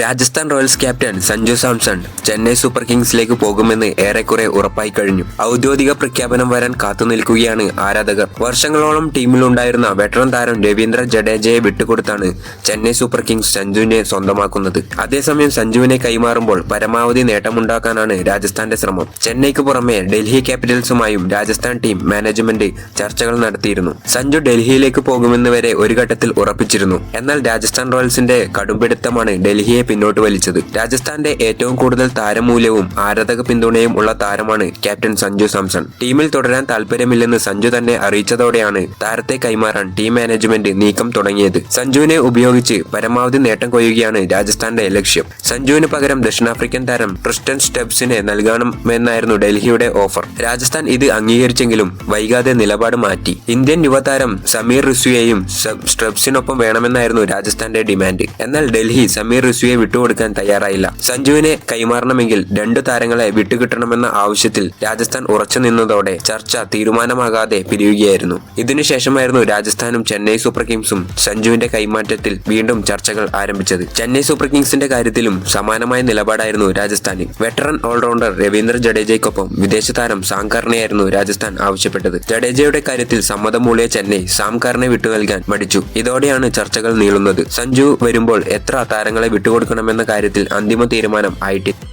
Rajasthan Royals captain Sanju Samson Chennai super കിങ്സിലേക്ക് പോകുമെന്ന് ഏറെക്കുറെ ഉറപ്പായി കഴിഞ്ഞു. ഔദ്യോഗിക പ്രഖ്യാപനം വരാൻ കാത്തുനിൽക്കുകയാണ് ആരാധകർ. വർഷങ്ങളോളം ടീമിലുണ്ടായിരുന്ന വെറ്ററൻ താരം രവീന്ദ്ര ജഡേജയെ വിട്ടുകൊടുത്താണ് ചെന്നൈ സൂപ്പർ കിങ്സ് സഞ്ജുവിനെ സ്വന്തമാക്കുന്നത്. അതേസമയം സഞ്ജുവിനെ കൈമാറുമ്പോൾ പരമാവധി നേട്ടമുണ്ടാക്കാനാണ് രാജസ്ഥാന്റെ ശ്രമം. ചെന്നൈക്ക് പുറമെ ഡൽഹി ക്യാപിറ്റൽസുമായും രാജസ്ഥാൻ ടീം മാനേജ്മെന്റ് ചർച്ചകൾ നടത്തിയിരുന്നു. സഞ്ജു ഡൽഹിയിലേക്ക് പോകുമെന്ന് വരെ ഒരു ഘട്ടത്തിൽ ഉറപ്പിച്ചിരുന്നു. എന്നാൽ രാജസ്ഥാൻ റോയൽസിന്റെ കടുംപിടുത്തമാണ് ഡൽഹിയെ പിന്നോട്ട് വലിച്ചത്. രാജസ്ഥാന്റെ ഏറ്റവും കൂടുതൽ താരമൂല്യവും ആരാധക പിന്തുണയും ഉള്ള താരമാണ് ക്യാപ്റ്റൻ സഞ്ജു സാംസൺ. ടീമിൽ തുടരാൻ താല്പര്യമില്ലെന്ന് സഞ്ജു തന്നെ അറിയിച്ചതോടെയാണ് താരത്തെ കൈമാറാൻ ടീം മാനേജ്മെന്റ് നീക്കം തുടങ്ങിയത്. സഞ്ജുവിനെ ഉപയോഗിച്ച് പരമാവധി നേട്ടം കൊയ്യുകയാണ് രാജസ്ഥാന്റെ ലക്ഷ്യം. സഞ്ജുവിന് പകരം ദക്ഷിണാഫ്രിക്കൻ താരം ക്രിസ്റ്റൻ സ്റ്റെപ്സിനെ നൽകണമെന്നായിരുന്നു ഡൽഹിയുടെ ഓഫർ. രാജസ്ഥാൻ ഇത് അംഗീകരിച്ചെങ്കിലും വൈകാതെ നിലപാട് മാറ്റി. ഇന്ത്യൻ യുവതാരം സമീർ റിസുയെയും സ്ട്രെപ്സിനൊപ്പം വേണമെന്നായിരുന്നു രാജസ്ഥാന്റെ ഡിമാൻഡ്. എന്നാൽ ഡൽഹി സമീർ റിസ്വിയെ വിട്ടുകൊടുക്കാൻ തയ്യാറായില്ല. സഞ്ജുവിനെ കൈമാറണമെങ്കിൽ രണ്ടു താരങ്ങളെ വിട്ടുകിട്ടണമെന്ന ആവശ്യത്തിൽ രാജസ്ഥാൻ ഉറച്ചു നിന്നതോടെ ചർച്ച തീരുമാനമാകാതെ പിരിയുകയായിരുന്നു. ഇതിനുശേഷമായിരുന്നു രാജസ്ഥാനും ചെന്നൈ സൂപ്പർ കിങ്സും സഞ്ജുവിന്റെ കൈമാറ്റത്തിൽ വീണ്ടും ചർച്ചകൾ ആരംഭിച്ചത്. ചെന്നൈ സൂപ്പർ കിങ്സിന്റെ കാര്യത്തിലും സമാനമായ നിലപാടായിരുന്നു രാജസ്ഥാനിൽ വെറ്ററൻ ഓൾറൗണ്ടർ രവീന്ദ്ര ജഡേജയ്ക്കൊപ്പം വിദേശ താരം സാംകാറിനെയായിരുന്നു രാജസ്ഥാൻ ആവശ്യപ്പെട്ടത്. ജഡേജയുടെ കാര്യത്തിൽ സമ്മതം മൂളിയ ചെന്നൈ സാംകാറിനെ വിട്ടു നൽകാൻ മടിച്ചു. ഇതോടെയാണ് ചർച്ചകൾ നീളുന്നത്. സഞ്ജു വരുമ്പോൾ എത്ര താരങ്ങളെ വിട്ടുകൊടുക്കണമെന്ന കാര്യത്തിൽ അന്തിമ തീരുമാനം ആയിട്ടില്ല